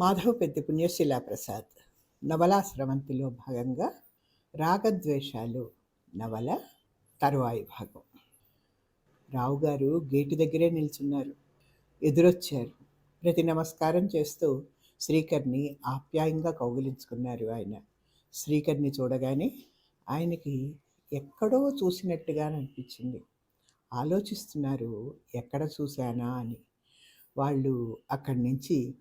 మాధవ పెద్ద పుణ్యశీలా నవలా స్రవంతిలో భాగంగా రాగద్వేషాలు నవల తరువాయి భాగం. రావు గారు గేటు దగ్గరే నిల్చున్నారు. ఎదురొచ్చారు. ప్రతి నమస్కారం చేస్తూ శ్రీకర్ని ఆప్యాయంగా కౌగిలించుకున్నారు ఆయన. శ్రీకర్ని చూడగానే ఆయనకి ఎక్కడో చూసినట్టుగా అనిపించింది. ఆలోచిస్తున్నారు ఎక్కడ చూశానా? అని. వాళ్ళు అక్కడి నుంచి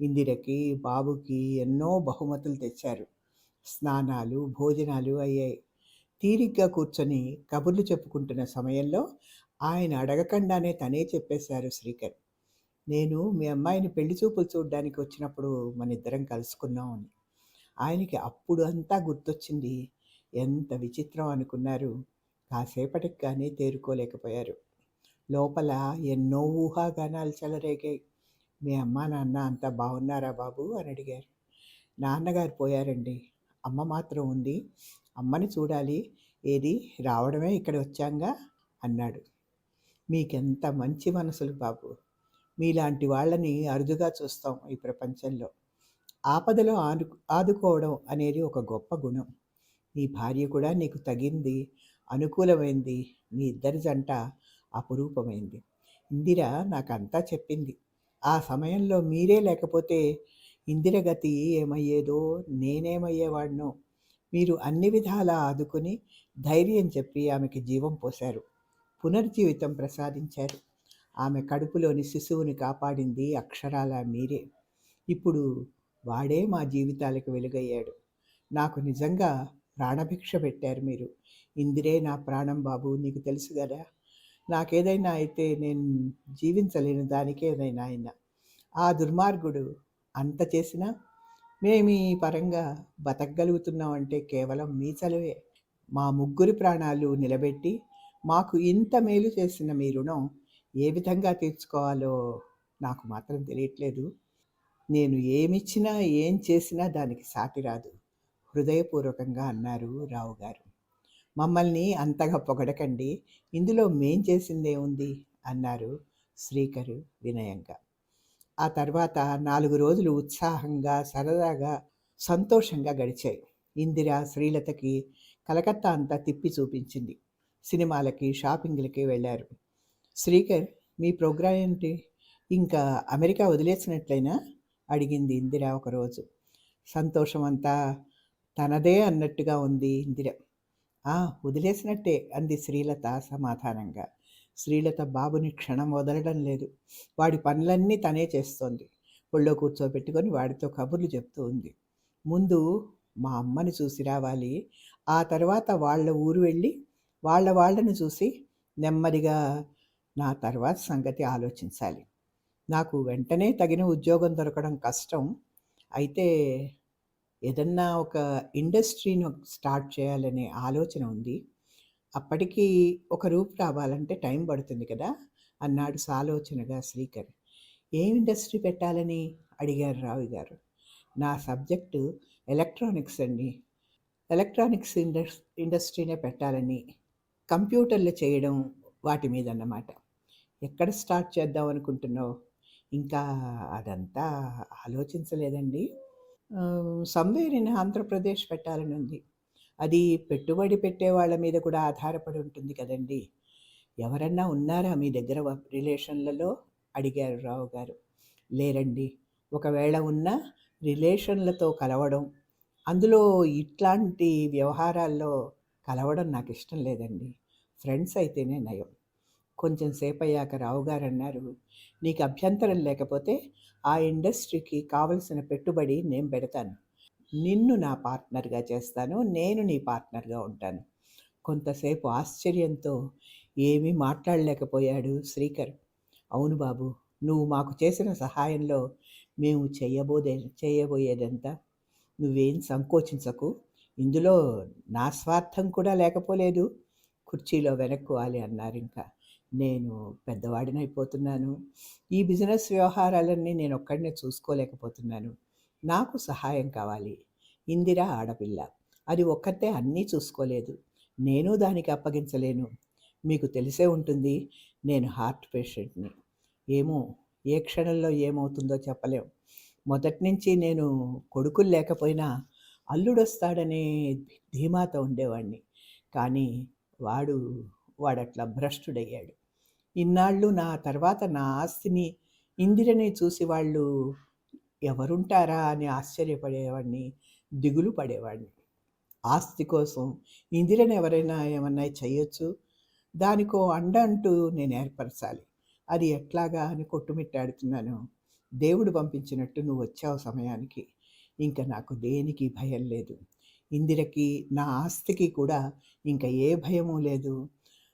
ఇందిరకి బాబుకి ఎన్నో బహుమతులు తెచ్చారు. స్నానాలు భోజనాలు అయ్యాయి. తీరిగ్గా కూర్చొని కబుర్లు చెప్పుకుంటున్న సమయంలో ఆయన అడగకుండానే తనే చెప్పేశారు శ్రీకర్. నేను మీ అమ్మాయిని పెళ్ళి చూపులు చూడడానికి వచ్చినప్పుడు మన ఇద్దరం కలుసుకున్నాం అని. ఆయనకి అప్పుడు అంతా గుర్తొచ్చింది. ఎంత విచిత్రం అనుకున్నారు. కాసేపటికి కానీ తేరుకోలేకపోయారు. లోపల ఎన్నో ఊహాగానాలు చెలరేగాయి. మీ అమ్మ నాన్న అంతా బాగున్నారా బాబు? అని అడిగారు. నాన్నగారు పోయారండి. అమ్మ మాత్రం ఉంది. అమ్మని చూడాలి. ఏది? రావడమే ఇక్కడ వచ్చాంగా? అన్నాడు. మీకెంత మంచి మనసులు బాబు. మీలాంటి వాళ్ళని అరుదుగా చూస్తాం ఈ ప్రపంచంలో. ఆపదలో ఆదు ఆదుకోవడం అనేది ఒక గొప్ప గుణం. నీ భార్య కూడా నీకు తగింది అనుకూలమైంది. మీ ఇద్దరి జంట అపురూపమైంది. ఇందిర నాకంతా చెప్పింది. ఆ సమయంలో మీరే లేకపోతే ఇందిరగతి ఏమయ్యేదో నేనేమయ్యేవాడినో? మీరు అన్ని విధాలా ఆదుకుని ధైర్యం చెప్పి ఆమెకి జీవం పోశారు. పునర్జీవితం ప్రసాదించారు. ఆమె కడుపులోని శిశువుని కాపాడింది అక్షరాల మీరే. ఇప్పుడు వాడే మా జీవితాలకు వెలుగయ్యాడు. నాకు నిజంగా ప్రాణభిక్ష పెట్టారు మీరు. ఇందిరే నా ప్రాణం బాబు నీకు తెలుసు కదా? నాకేదైనా అయితే నేను జీవించలేను దానికేదైనా ఆయన ఆ దుర్మార్గుడు అంత చేసినా మేము ఈ పరంగా బతకగలుగుతున్నామంటే కేవలం మీ చలువే మా ముగ్గురి ప్రాణాలు నిలబెట్టి మాకు ఇంత మేలు చేసిన మీ రుణం ఏ విధంగా తీర్చుకోవాలో నాకు మాత్రం తెలియట్లేదు. నేను ఏమిచ్చినా ఏం చేసినా దానికి సాటి రాదు. హృదయపూర్వకంగా అన్నారు రావు గారు మమ్మల్ని అంతగా పొగడకండి. ఇందులో మేం చేసిందే ఉంది అన్నారు శ్రీకరు వినయంగా. ఆ తర్వాత నాలుగు రోజులు ఉత్సాహంగా సరదాగా సంతోషంగా గడిచాయి. ఇందిర శ్రీలతకి కలకత్తా అంతా తిప్పి చూపించింది. సినిమాలకి షాపింగ్లకి వెళ్ళారు. శ్రీకర్ మీ ప్రోగ్రాం ఏంటి? ఇంకా అమెరికా వదిలేసినట్లయినా అడిగింది ఇందిర ఒకరోజు. సంతోషం అంతా తనదే అన్నట్టుగా ఉంది ఇందిర. "ఆ, వదిలేసినట్టే అంది శ్రీలత సమాధానంగా. శ్రీలత బాబుని క్షణం వదలడం లేదు. వాడి పనులన్నీ తనే చేస్తోంది. ఒళ్ళో కూర్చోబెట్టుకొని వాడితో కబుర్లు చెప్తూ ఉంది. ముందు మా అమ్మని చూసి రావాలి. ఆ తర్వాత వాళ్ళ ఊరు వెళ్ళి వాళ్ళ వాళ్ళని చూసి నెమ్మదిగా నా తర్వాత సంగతి ఆలోచించాలి. నాకు వెంటనే తగిన ఉద్యోగం దొరకడం కష్టం. అయితే ఏదన్నా ఒక ఇండస్ట్రీని స్టార్ట్ చేయాలనే ఆలోచన ఉంది. అప్పటికి ఒక రూపు రావాలంటే టైం పడుతుంది కదా! అన్నాడు సాలోచనగా శ్రీకర్. ఏ ఇండస్ట్రీ పెట్టాలని అడిగారు రావు గారు. నా సబ్జెక్టు ఎలక్ట్రానిక్స్ అండి. ఎలక్ట్రానిక్స్ ఇండస్ ఇండస్ట్రీనే పెట్టాలని కంప్యూటర్లు చేయడం వాటి మీద అన్నమాట ఎక్కడ స్టార్ట్ చేద్దాం అనుకుంటున్నావు? ఇంకా అదంతా ఆలోచించలేదండి. సమ్వేర్ ఇన్ ఆంధ్రప్రదేశ్ పెట్టాలని ఉంది. అది పెట్టుబడి పెట్టే వాళ్ళ మీద కూడా ఆధారపడి ఉంటుంది కదండి. ఎవరన్నా ఉన్నారా మీ దగ్గర రిలేషన్లలో? అడిగారు రావు గారు. లేరండి. ఒకవేళ ఉన్న రిలేషన్లతో కలవడం అందులో ఇట్లాంటి వ్యవహారాల్లో కలవడం నాకు ఇష్టం లేదండి. ఫ్రెండ్స్ అయితేనే నయం. కొంచెం సేపు అయ్యాక రావు అన్నారు నీకు అభ్యంతరం లేకపోతే ఆ ఇండస్ట్రీకి కావలసిన పెట్టుబడి నేను పెడతాను. నిన్ను నా పార్ట్నర్గా చేస్తాను నేను నీ పార్ట్నర్గా ఉంటాను. కొంతసేపు ఆశ్చర్యంతో ఏమీ మాట్లాడలేకపోయాడు శ్రీకర్. అవును బాబు నువ్వు మాకు చేసిన సహాయంలో మేము చేయబోదే చేయబోయేదంతా. నువ్వేం సంకోచించకు. ఇందులో నా స్వార్థం కూడా లేకపోలేదు. కుర్చీలో వెనక్కు వాలి అన్నారు ఇంకా. నేను పెద్దవాడినైపోతున్నాను ఈ బిజినెస్ వ్యవహారాలన్నీ నేను ఒక్కడినే చూసుకోలేకపోతున్నాను. నాకు సహాయం కావాలి. ఇందిర ఆడపిల్ల. అది ఒక్కతే అన్నీ చూసుకోలేదు. నేను దానికి అప్పగించలేను. మీకు తెలిసే ఉంటుంది నేను హార్ట్ పేషెంట్ని. ఏమో ఏ క్షణంలో ఏమవుతుందో చెప్పలేం. మొదటి నుంచి నేను కొడుకులు లేకపోయినా అల్లుడొస్తాడనే ధీమాతో ఉండేవాడిని కానీ వాడు వాడట్లా భ్రష్టుడయ్యాడు. ఇన్నాళ్ళు నా తర్వాత నా ఆస్తిని ఇందిరని చూసి వాళ్ళు ఎవరుంటారా అని ఆశ్చర్యపడేవాడిని దిగులు పడేవాడిని. ఆస్తి కోసం ఇందిరని ఎవరైనా ఏమన్నా చేయొచ్చు? దానికో అండ అంటూ నేను ఏర్పరచాలి. అది ఎట్లాగా అని కొట్టుమిట్టాడుతున్నాను. దేవుడు పంపించినట్టు నువ్వు వచ్చావు సమయానికి. ఇంకా నాకు దేనికి భయం లేదు. ఇందిరకి నా ఆస్తికి కూడా ఇంకా ఏ భయము లేదు.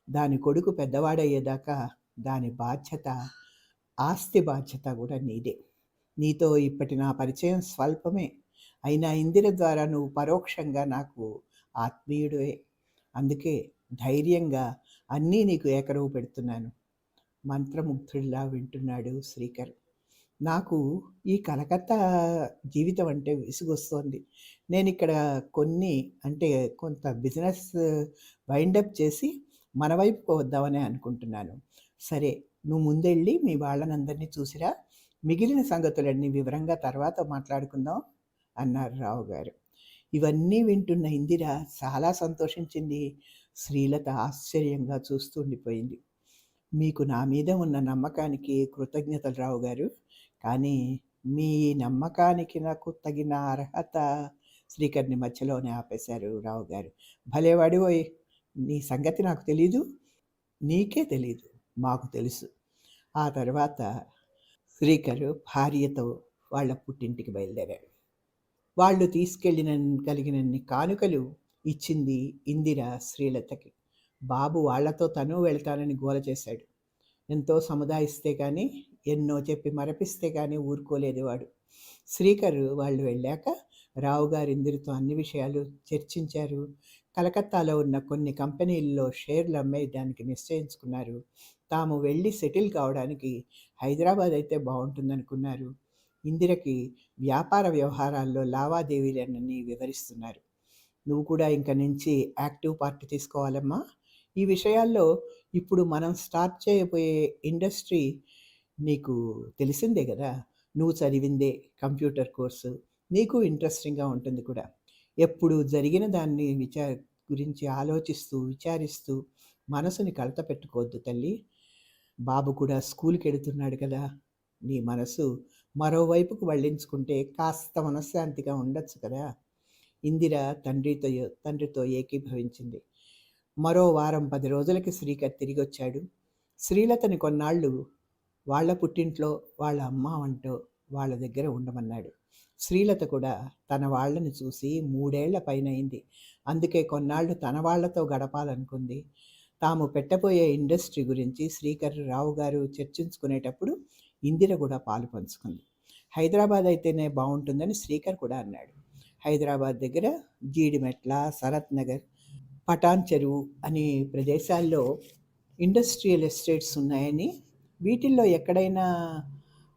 దాని కొడుకు పెద్దవాడయ్యేదాకా దాని బాధ్యత ఆస్తి బాధ్యత కూడా నీదే. నీతో ఇప్పటి నా పరిచయం స్వల్పమే. అయినా ఇందిర ద్వారా నువ్వు పరోక్షంగా నాకు ఆత్మీయుడే అందుకే ధైర్యంగా అన్నీ నీకు ఏకరువు పెడుతున్నాను. మంత్రముగ్ధుడిలా వింటున్నాడు శ్రీకర్. నాకు ఈ కలకత్తా జీవితం అంటే విసుగొస్తోంది. నేను ఇక్కడ కొన్ని అంటే కొంత బిజినెస్ వైండప్ చేసి మన వైపుకు వద్దామని అనుకుంటున్నాను. సరే నువ్వు ముందెళ్ళి మీ వాళ్ళనందరినీ చూసిరా. మిగిలిన సంగతులన్నీ వివరంగా తర్వాత మాట్లాడుకుందాం అన్నారు రావు గారు. ఇవన్నీ వింటున్న ఇందిర చాలా సంతోషించింది. శ్రీలత ఆశ్చర్యంగా చూస్తుండిపోయింది మీకు నా మీద ఉన్న నమ్మకానికి కృతజ్ఞతలు రావు గారు. కానీ మీ నమ్మకానికి నాకు తగిన అర్హత శ్రీకర్ని మధ్యలోనే ఆపేశారు రావు గారు. భలేవాడిపోయి నీ సంగతి నాకు తెలీదు నీకే తెలీదు మాకు తెలుసు. ఆ తర్వాత శ్రీకర్ భార్యతో వాళ్ళ పుట్టింటికి బయలుదేరాడు. వాళ్ళు తీసుకెళ్ళిన కలిగినన్ని కానుకలు ఇచ్చింది ఇందిర శ్రీలతకి. బాబు వాళ్ళతో తను వెళ్తానని గోల చేశాడు. ఎంతో సముదాయిస్తే కానీ ఎన్నో చెప్పి మరపిస్తే కానీ ఊరుకోలేదు వాడు. శ్రీకరు వాళ్ళు వెళ్ళాక రావు గారు ఇందిరితో అన్ని విషయాలు చర్చించారు. కలకత్తాలో ఉన్న కొన్ని కంపెనీల్లో షేర్లు అమ్మేయడానికి నిశ్చయించుకున్నారు. తాము వెళ్ళి సెటిల్ కావడానికి హైదరాబాద్ అయితే బాగుంటుందనుకున్నారు. ఇందిరకి వ్యాపార వ్యవహారాల్లో లావాదేవీలన్నీ వివరిస్తున్నారు. నువ్వు కూడా ఇంక నుంచి యాక్టివ్ పార్ట్ తీసుకోవాలమ్మా. ఈ విషయాల్లో ఇప్పుడు మనం స్టార్ట్ చేయబోయే ఇండస్ట్రీ నీకు తెలిసిందే కదా. నువ్వు చదివిందే కంప్యూటర్ కోర్సు. నీకు ఇంట్రెస్టింగ్గా ఉంటుంది కూడా. ఎప్పుడు జరిగిన దాన్ని విచార గురించి ఆలోచిస్తూ విచారిస్తూ మనసుని కలత పెట్టుకోవద్దు తల్లి. బాబు కూడా స్కూల్కి వెళుతున్నాడు కదా నీ మనసు మరోవైపుకు వళ్ళించుకుంటే కాస్త మనశ్శాంతిగా ఉండొచ్చు కదా. ఇందిర తండ్రితో తండ్రితో ఏకీభవించింది. మరో వారం పది రోజులకి శ్రీకర్ తిరిగి వచ్చాడు శ్రీలతని కొన్నాళ్ళు వాళ్ళ పుట్టింట్లో వాళ్ళ అమ్మ వంటో వాళ్ళ దగ్గర ఉండమన్నాడు. శ్రీలత కూడా తన వాళ్ళని చూసి మూడేళ్ళ పైనయింది అందుకే కొన్నాళ్ళు తన వాళ్ళతో గడపాలనుకుంది. తాము పెట్టబోయే ఇండస్ట్రీ గురించి శ్రీకర్ రావు గారు చర్చించుకునేటప్పుడు ఇందిర కూడా పాలు పంచుకుంది. హైదరాబాద్ అయితేనే బాగుంటుందని శ్రీకర్ కూడా అన్నాడు. హైదరాబాద్ దగ్గర జీడిమెట్ల శరత్ నగర్ పటాన్ చెరువు అనే ప్రదేశాల్లో ఇండస్ట్రియల్ ఎస్టేట్స్ ఉన్నాయని వీటిల్లో ఎక్కడైనా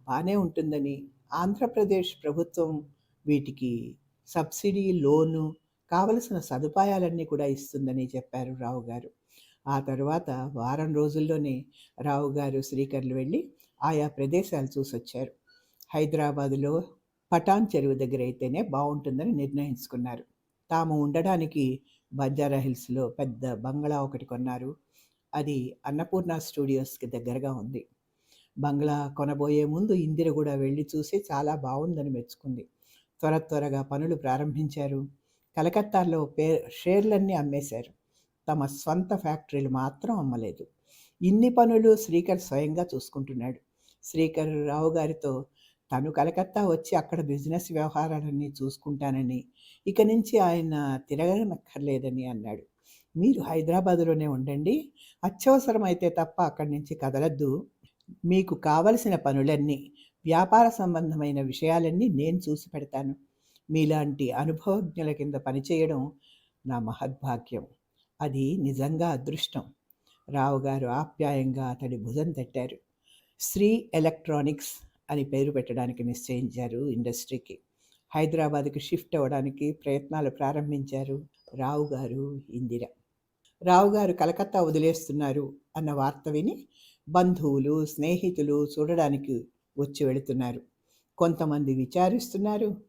బాగానే ఉంటుందని ఆంధ్రప్రదేశ్ ప్రభుత్వం వీటికి సబ్సిడీ లోను కావలసిన సదుపాయాలన్నీ కూడా ఇస్తుందని చెప్పారు రావు గారు. ఆ తర్వాత వారం రోజుల్లోనే రావు గారు శ్రీకర్లు వెళ్ళి ఆయా ప్రదేశాలు చూసొచ్చారు. హైదరాబాదులో పటాన్ చెరువు దగ్గర అయితేనే బాగుంటుందని నిర్ణయించుకున్నారు. తాము ఉండడానికి బంజారా హిల్స్లో పెద్ద బంగ్లా ఒకటి కొన్నారు. అది అన్నపూర్ణ స్టూడియోస్కి దగ్గరగా ఉంది. బంగ్లా కొనబోయే ముందు ఇందిర కూడా వెళ్ళి చూసి చాలా బాగుందని మెచ్చుకుంది. త్వర త్వరగా పనులు ప్రారంభించారు. కలకత్తాలో పే షేర్లన్నీ అమ్మేశారు. తమ స్వంత ఫ్యాక్టరీలు మాత్రం అమ్మలేదు. ఇన్ని పనులు శ్రీకర్ స్వయంగా చూసుకుంటున్నాడు. శ్రీకర్ రావు గారితో తను కలకత్తా వచ్చి అక్కడ బిజినెస్ వ్యవహారాలన్నీ చూసుకుంటానని ఇక నుంచి ఆయన తిరగనక్కర్లేదని అన్నాడు. మీరు హైదరాబాదులోనే ఉండండి. అత్యవసరమైతే తప్ప అక్కడి నుంచి కదలద్దు. మీకు కావలసిన పనులన్నీ వ్యాపార సంబంధమైన విషయాలన్నీ నేను చూసి పెడతాను. మీలాంటి అనుభవజ్ఞుల కింద పనిచేయడం నా మహద్భాగ్యం. అది నిజంగా అదృష్టం. రావు గారు ఆప్యాయంగా అతడి భుజం తట్టారు. శ్రీ ఎలక్ట్రానిక్స్ అని పేరు పెట్టడానికి నిశ్చయించారు ఇండస్ట్రీకి. హైదరాబాద్కి షిఫ్ట్ అవ్వడానికి ప్రయత్నాలు ప్రారంభించారు రావు గారు ఇందిర. రావు గారు కలకత్తా వదిలేస్తున్నారు అన్న వార్త విని బంధువులు స్నేహితులు చూడడానికి వచ్చి వెళుతున్నారు. కొంతమంది విచారిస్తున్నారు.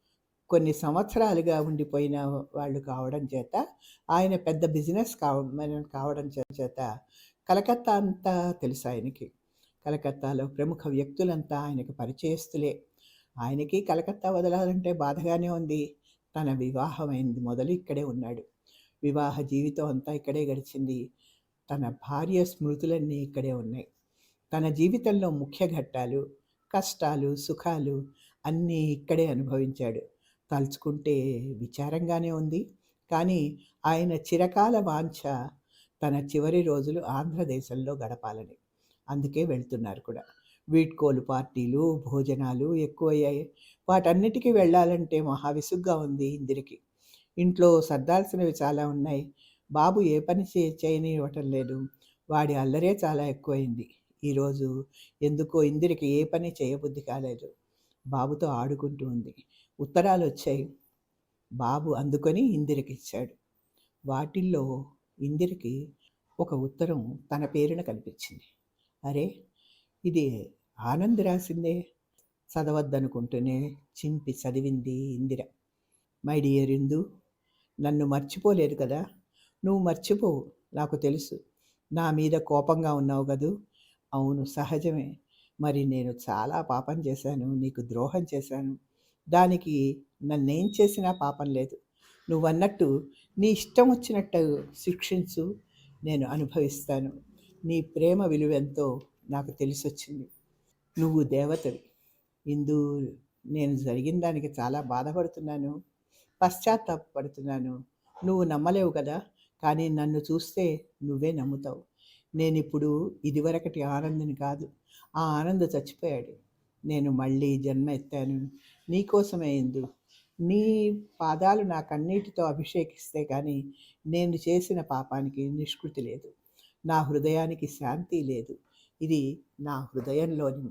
కొన్ని సంవత్సరాలుగా ఉండిపోయిన వాళ్ళు కావడం చేత ఆయన పెద్ద బిజినెస్ కావ కావడం చేత కలకత్తా అంతా తెలుసు ఆయనకి. కలకత్తాలో ప్రముఖ వ్యక్తులంతా ఆయనకు పరిచయస్తులే. ఆయనకి కలకత్తా వదలాలంటే బాధగానే ఉంది. తన వివాహమైంది మొదలు ఇక్కడే ఉన్నాడు. వివాహ జీవితం అంతా ఇక్కడే గడిచింది. తన భార్య స్మృతులన్నీ ఇక్కడే ఉన్నాయి. తన జీవితంలో ముఖ్య ఘట్టాలు కష్టాలు సుఖాలు అన్నీ ఇక్కడే అనుభవించాడు. తలుచుకుంటే విచారంగానే ఉంది. కానీ ఆయన చిరకాల వాంఛ తన చివరి రోజులు ఆంధ్రదేశంలో గడపాలని. అందుకే వెళ్తున్నారు కూడా. వీడ్కోలు పార్టీలు భోజనాలు ఎక్కువయ్యాయి. వాటన్నిటికీ వెళ్ళాలంటే మహా విసుగ్గా ఉంది ఇందిరికి. ఇంట్లో సర్దాల్సినవి చాలా ఉన్నాయి. బాబు ఏ పని చేయని చేయనివ్వటం లేదు. వాడి అల్లరే చాలా ఎక్కువైంది. ఈరోజు ఎందుకో ఇందిరికి ఏ పని చేయబుద్ధి కాలేదు. బాబుతో ఆడుకుంటూ ఉంది. ఉత్తరాలు వచ్చాయి. బాబు అందుకొని ఇందిరికి ఇచ్చాడు. వాటిల్లో ఇందిరికి ఒక ఉత్తరం తన పేరున కనిపించింది. అరే ఇది ఆనంద్ రాసిందే. చదవద్దనుకుంటూనే చింపి చదివింది ఇందిర. మై డియర్ ఇందు నన్ను మర్చిపోలేదు కదా? నువ్వు మర్చిపోవు నాకు తెలుసు. నా మీద కోపంగా ఉన్నావు కదూ? అవును. సహజమే. మరి నేను చాలా పాపం చేశాను. నీకు ద్రోహం చేశాను. దానికి నన్నేం చేసినా పాపం లేదు. నువ్వన్నట్టు నీ ఇష్టం వచ్చినట్టు శిక్షించు. నేను అనుభవిస్తాను. నీ ప్రేమ విలువెంతో నాకు తెలిసొచ్చింది. నువ్వు దేవతవి. ఇందు నేను జరిగిన దానికి చాలా బాధపడుతున్నాను. పశ్చాత్తాపడుతున్నాను. నువ్వు నమ్మలేవు కదా. కానీ నన్ను చూస్తే నువ్వే నమ్ముతావు. నేను ఇప్పుడు ఇదివరకటి ఆనందిని కాదు. ఆ ఆనంద చచ్చిపోయాడు. నేను మళ్ళీ జన్మ ఎత్తాను. నీకోసమే ఎందు. నీ పాదాలు నా కన్నీటితో అభిషేకిస్తే కానీ నేను చేసిన పాపానికి నిష్కృతి లేదు. నా హృదయానికి శాంతి లేదు. ఇది నా హృదయంలోని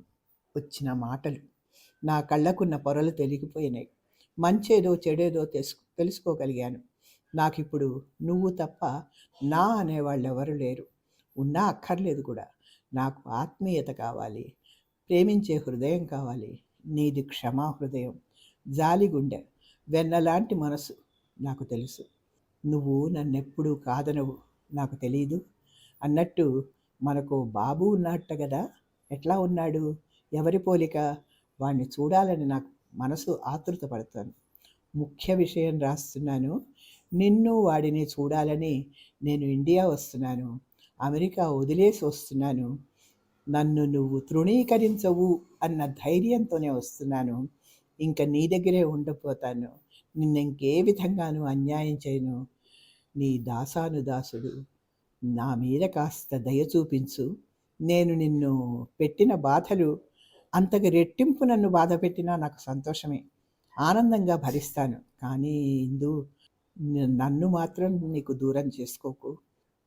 వచ్చిన మాటలు. నా కళ్ళకున్న పొరలు తెలిగిపోయినాయి. మంచేదో చెడేదో తెలుసు తెలుసుకోగలిగాను. నాకిప్పుడు నువ్వు తప్ప నా అనేవాళ్ళు ఎవరు లేరు. ఉన్నా అక్కర్లేదు కూడా. నాకు ఆత్మీయత కావాలి. ప్రేమించే హృదయం కావాలి. నీది క్షమా హృదయం. జాలి గుండె. వెన్నలాంటి మనసు నాకు తెలుసు. నువ్వు నన్నెప్పుడు కాదనవు. నాకు తెలీదు. అన్నట్టు మనకు బాబు ఉన్నట్ట కదా ఎట్లా ఉన్నాడు? ఎవరి పోలిక? వాణ్ణి చూడాలని నాకు మనసు ఆతృత పడతాను ముఖ్య విషయం రాస్తున్నాను. నిన్ను వాడిని చూడాలని నేను ఇండియా వస్తున్నాను. అమెరికా వదిలేసి వస్తున్నాను. నన్ను నువ్వు తృణీకరించవు అన్న ధైర్యంతోనే వస్తున్నాను. ఇంకా నీ దగ్గరే ఉండిపోతాను. నిన్ను ఇంకే విధంగానూ అన్యాయం చేయను. నీ దాసాను దాసుడు నా మీద కాస్త దయ చూపించు. నేను నిన్ను పెట్టిన బాధలు అంతకు రెట్టింపు నన్ను బాధ పెట్టినా నాకు సంతోషమే. ఆనందంగా భరిస్తాను. కానీ ఇందు నన్ను మాత్రం నీకు దూరం చేసుకోకు.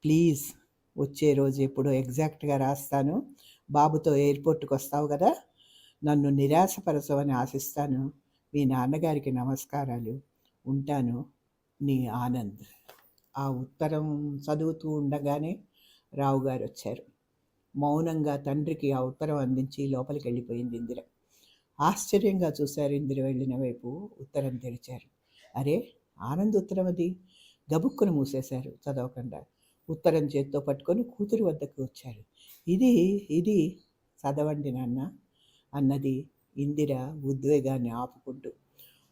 ప్లీజ్. వచ్చే రోజు ఎప్పుడో ఎగ్జాక్ట్గా రాస్తాను. బాబుతో ఎయిర్పోర్ట్కి వస్తావు కదా నన్ను నిరాశపరచవని ఆశిస్తాను. మీ నాన్నగారికి నమస్కారాలు. ఉంటాను. నీ ఆనంద్. ఆ ఉత్తరం చదువుతూ ఉండగానే రావు గారు వచ్చారు. మౌనంగా తండ్రికి ఆ ఉత్తరం అందించి లోపలికి వెళ్ళిపోయింది ఇందిర. ఆశ్చర్యంగా చూశారు ఇందిర వెళ్ళిన వైపు ఉత్తరం తెరిచారు. అరే ఆనంద్ ఉత్తరం అది. గబుక్కును మూసేశారు చదవకుండా. ఉత్తరం చేత్తో పట్టుకొని కూతురు వద్దకు వచ్చారు ఇది ఇది చదవండి నాన్న అన్నది ఇందిర ఉద్వేగాన్ని ఆపుకుంటూ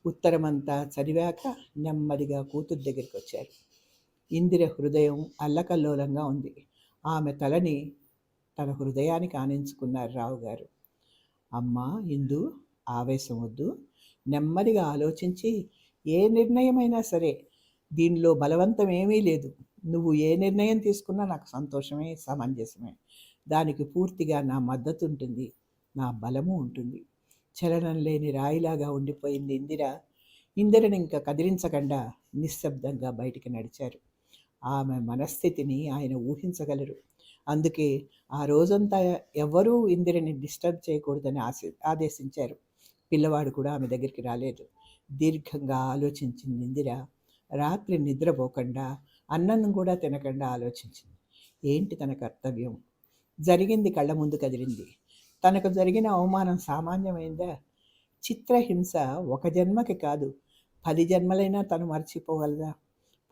ఉత్తరమంతా చదివాక నెమ్మదిగా కూతురు దగ్గరికి వచ్చారు ఇందిర హృదయం అల్లకల్లోలంగా ఉంది. ఆమె తలని తన హృదయానికి ఆనించుకున్నారు రావు గారు అమ్మా ఇందు ఆవేశం వద్దు. నెమ్మదిగా ఆలోచించి ఏ నిర్ణయమైనా సరే దీనిలో బలవంతం ఏమీ లేదు. నువ్వు ఏ నిర్ణయం తీసుకున్నా నాకు సంతోషమే సమంజసమే. దానికి పూర్తిగా నా మద్దతు ఉంటుంది నా బలము ఉంటుంది. చలనం లేని రాయిలాగా ఉండిపోయింది ఇందిర. ఇందిరని ఇంకా కదిలించకుండా నిశ్శబ్దంగా బయటికి నడిచారు. ఆమె మనస్థితిని ఆయన ఊహించగలరు. అందుకే ఆ రోజంతా ఎవ్వరూ ఇందిరని డిస్టర్బ్ చేయకూడదని ఆశ ఆదేశించారు. పిల్లవాడు కూడా ఆమె దగ్గరికి రాలేదు. దీర్ఘంగా ఆలోచించింది ఇందిర. రాత్రి నిద్రపోకుండా అన్నం కూడా తినకుండా ఆలోచించింది. ఏంటి తన కర్తవ్యం? జరిగింది కళ్ళ ముందు కదిలింది. తనకు జరిగిన అవమానం సామాన్యమైందా? చిత్రహింస ఒక జన్మకి కాదు. పది జన్మలైనా తను మర్చిపోగలదా?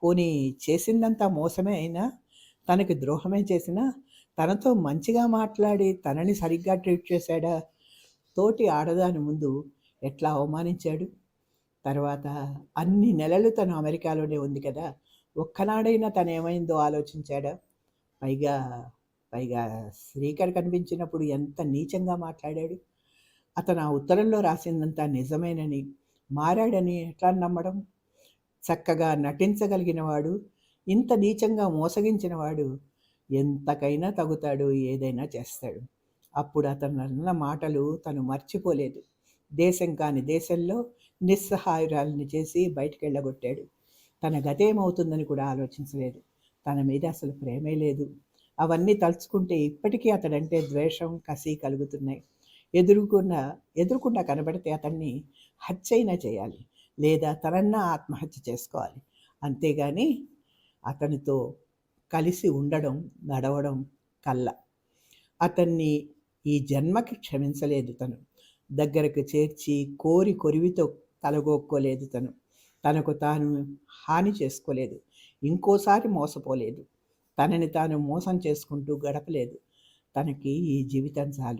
పోనీ చేసిందంతా మోసమే అయినా? తనకి ద్రోహమే చేసినా? తనతో మంచిగా మాట్లాడి తనని సరిగ్గా ట్రీట్ చేశాడా? తోటి ఆడదాని ముందు ఎట్లా అవమానించాడు? తర్వాత అన్ని నెలలు తను అమెరికాలోనే ఉంది కదా? ఒక్కనాడైనా తను ఏమైందో ఆలోచించాడా? పైగా పైగా శ్రీకర్ కనిపించినప్పుడు ఎంత నీచంగా మాట్లాడాడు? అతను ఆ ఉత్తరంలో రాసిందంతా నిజమేనని మారాడని ఎట్లా నమ్మడం? చక్కగా నటించగలిగినవాడు ఇంత నీచంగా మోసగించినవాడు ఎంతకైనా తగుతాడు ఏదైనా చేస్తాడు. అప్పుడు అతను అన్న మాటలు తను మర్చిపోలేదు. దేశం కాని దేశంలో నిస్సహాయురాలని చేసి బయటికి వెళ్ళగొట్టాడు తన గతేమవుతుందని కూడా ఆలోచించలేదు. తన మీద అసలు ప్రేమే లేదు. అవన్నీ తలుచుకుంటే ఇప్పటికీ అతడంటే ద్వేషం కసి కలుగుతున్నాయి. ఎదురుకున్న ఎదురుకుండా కనబడితే అతన్ని హత్యైనా చేయాలి లేదా తనన్నా ఆత్మహత్య చేసుకోవాలి. అంతేగాని అతనితో కలిసి ఉండడం నడవడం కల్ల. అతన్ని ఈ జన్మకి క్షమించలేదు తను. దగ్గరకు చేర్చి కోరి కొరివితో తలగొక్కోలేదు తను. తనకు తాను హాని చేసుకోలేదు. ఇంకోసారి మోసపోలేదు. తనని తాను మోసం చేసుకుంటూ గడపలేదు. తనకి ఈ జీవితం చాలు.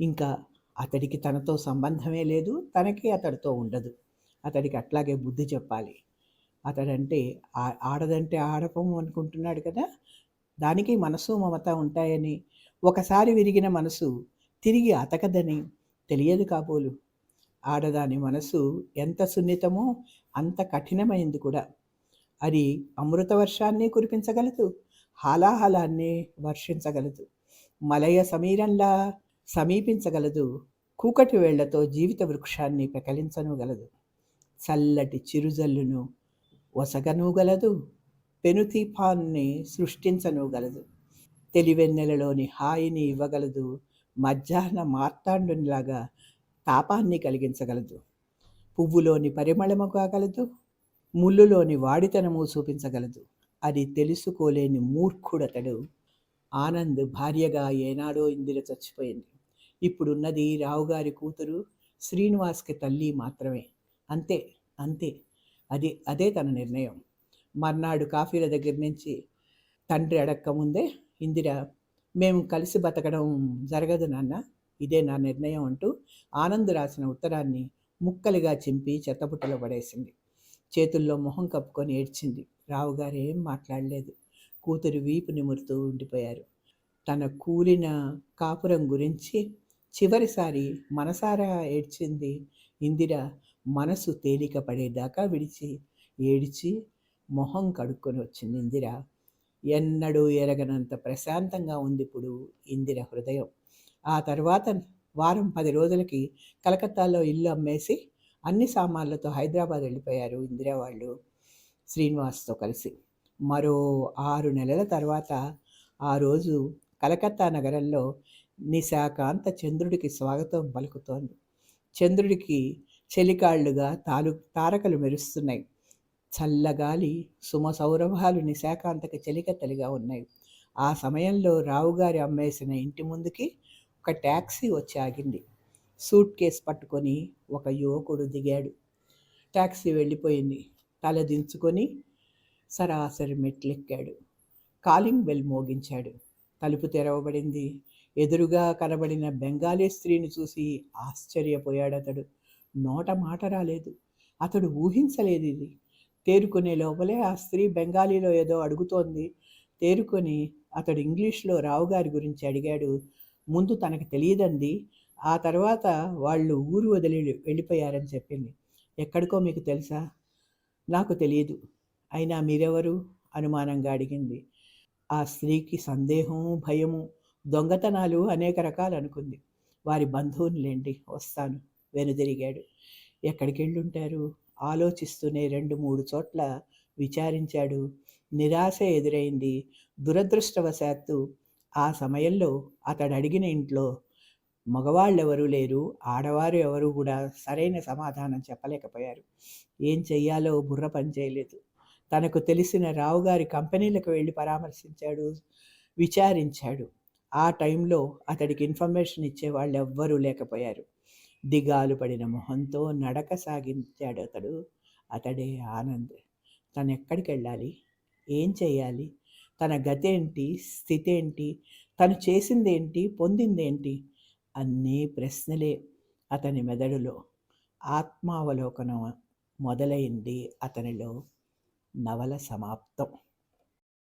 ఇంకా అతడికి తనతో సంబంధమే లేదు. తనకి అతడితో ఉండదు. అతడికి అట్లాగే బుద్ధి చెప్పాలి. అతడంటే ఆడదంటే ఆడపము అనుకుంటున్నాడు కదా? దానికి మనసు మమత ఉంటాయని ఒకసారి విరిగిన మనసు తిరిగి అతకదని తెలియదు కాబోలు. ఆడదాని మనసు ఎంత సున్నితమో అంత కఠినమైంది కూడా. అది అమృత వర్షాన్ని కురిపించగలదు హాలాహలాన్ని వర్షించగలదు మలయ సమీరంలా సమీపించగలదు కూకటి వేళ్ళతో జీవిత వృక్షాన్ని పెకలించనుగలదు చల్లటి చిరుజల్లును ఒసగనూగలదు పెనుతీపాన్ని సృష్టించనుగలదు తెలివెన్నెలలోని హాయిని ఇవ్వగలదు మధ్యాహ్న మార్తాండునిలాగా తాపాన్ని కలిగించగలదు. పువ్వులోని పరిమళము కాగలదు ముళ్ళులోని వాడితనము చూపించగలదు. అది తెలుసుకోలేని మూర్ఖుడతడు. ఆనంద్ భార్యగా ఏనాడో ఇందిర చచ్చిపోయింది. ఇప్పుడున్నది రావుగారి కూతురు శ్రీనివాస్కి తల్లి మాత్రమే. అంతే అంతే. అది అదే తన నిర్ణయం. మర్నాడు కాఫీల దగ్గర నుంచి తండ్రి అడక్క ముందే ఇందిర మేము కలిసి బతకడం జరగదు నాన్న. ఇదే నా నిర్ణయం అంటూ ఆనంద్ రాసిన ఉత్తరాన్ని ముక్కలుగా చింపి చెత్తబుట్టలో పడేసింది. చేతుల్లో మొహం కప్పుకొని ఏడ్చింది. రావుగారు ఏం మాట్లాడలేదు. కూతురు వీపు నిమురుతూ ఉండిపోయారు. తన కూలిన కాపురం గురించి చివరిసారి మనసారా ఏడ్చింది ఇందిర మనసు తేలిక పడేదాకా విడిచి ఏడిచి మొహం కడుక్కొని వచ్చింది ఇందిర. ఎన్నడూ ఎరగనంత ప్రశాంతంగా ఉంది ఇప్పుడు ఇందిర హృదయం. ఆ తర్వాత వారం పది రోజులకి కలకత్తాలో ఇల్లు అమ్మేసి అన్ని సామాన్లతో హైదరాబాద్ వెళ్ళిపోయారు ఇందిరా వాళ్ళు శ్రీనివాస్తో కలిసి. మరో ఆరు నెలల తర్వాత ఆ రోజు కలకత్తా నగరంలో నిశాకాంత చంద్రుడికి స్వాగతం పలుకుతోంది. చంద్రుడికి చెలికాళ్ళుగా తాలు తారకలు మెరుస్తున్నాయి. చల్లగాలి సుమ సౌరభాలు నిశాకాంతకి చెలికత్తలిగా ఉన్నాయి. ఆ సమయంలో రావుగారి అమ్మేసిన ఇంటి ముందుకి ఒక ట్యాక్సీ వచ్చి ఆగింది. సూట్ కేస్ పట్టుకొని ఒక యువకుడు దిగాడు. ట్యాక్సీ వెళ్ళిపోయింది. తల దించుకొని సరాసరి మెట్లెక్కాడు. Calling bell మోగించాడు. తలుపు తెరవబడింది. ఎదురుగా కనబడిన బెంగాలీ స్త్రీని చూసి ఆశ్చర్యపోయాడు అతడు నోట మాట రాలేదు. అతడు ఊహించలేదు ఇది. తేరుకునే లోపలే ఆ స్త్రీ బెంగాలీలో ఏదో అడుగుతోంది. తేరుకొని అతడు ఇంగ్లీష్లో రావుగారి గురించి అడిగాడు. ముందు తనకు తెలియదండి. ఆ తర్వాత వాళ్ళు ఊరు వదిలి వెళ్ళిపోయారని చెప్పింది. ఎక్కడికో మీకు తెలుసా? నాకు తెలియదు. అయినా మీరెవరు? అనుమానంగా అడిగింది. ఆ స్త్రీకి సందేహము భయము దొంగతనాలు అనేక రకాలు అనుకుంది. వారి బంధువునిలేండి వస్తాను వెనుదిరిగాడు. ఎక్కడికి వెళ్ళుంటారు ఆలోచిస్తూనే రెండు మూడు చోట్ల విచారించాడు. నిరాశ ఎదురైంది. దురదృష్టవశాత్తు ఆ సమయంలో అతడు అడిగిన ఇంట్లో మగవాళ్ళు ఎవరూ లేరు ఆడవారు ఎవరు కూడా సరైన సమాధానం చెప్పలేకపోయారు. ఏం చెయ్యాలో బుర్ర పనిచేయలేదు. తనకు తెలిసిన రావుగారి కంపెనీలకు వెళ్ళి పరామర్శించాడు విచారించాడు. ఆ టైంలో అతడికి ఇన్ఫర్మేషన్ ఇచ్చే వాళ్ళు ఎవ్వరూ లేకపోయారు. దిగాలు పడిన మొహంతో నడక సాగించాడు అతడు అతడే ఆనంద్. తను ఎక్కడికి వెళ్ళాలి ఏం చేయాలి తన గతేంటి స్థితి ఏంటి తను చేసిందేంటి పొందిందేంటి అన్నీ ప్రశ్నలే అతని మెదడులో. ఆత్మావలోకనం మొదలైంది అతనిలో నవల సమాప్తం.